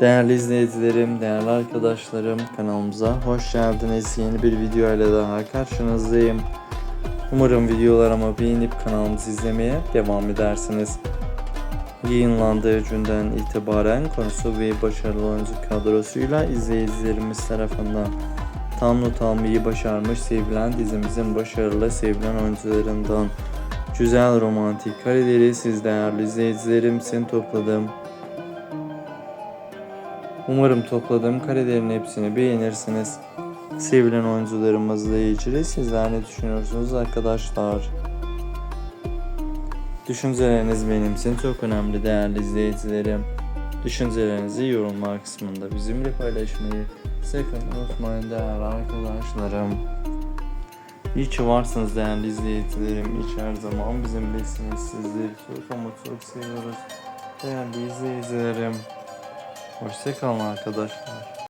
Değerli izleyicilerim, değerli arkadaşlarım kanalımıza hoş geldiniz. Yeni bir video ile daha karşınızdayım. Umarım videolarımı beğenip kanalımızı izlemeye devam edersiniz. Yayınlandığı günden itibaren konusu ve başarılı oyuncu kadrosuyla izleyicilerimiz tarafından tam not almayı başarmış sevilen dizimizin başarılı sevilen oyuncularından güzel romantik kareleri siz değerli izleyicilerim için topladım. Umarım topladığım karelerin hepsini beğenirsiniz. Sevilen oyuncularımızla ilgili sizler ne düşünüyorsunuz arkadaşlar? Düşünceleriniz benim için çok önemli değerli izleyicilerim. Düşüncelerinizi yorumlar kısmında bizimle paylaşmayı sakın unutmayın değerli arkadaşlarım. İyi ki varsınız değerli izleyicilerim. İyi her zaman bizimlesiniz. Sizleri çok ama çok seviyoruz. Değerli izleyicilerim. Hoşçakalın arkadaşlar.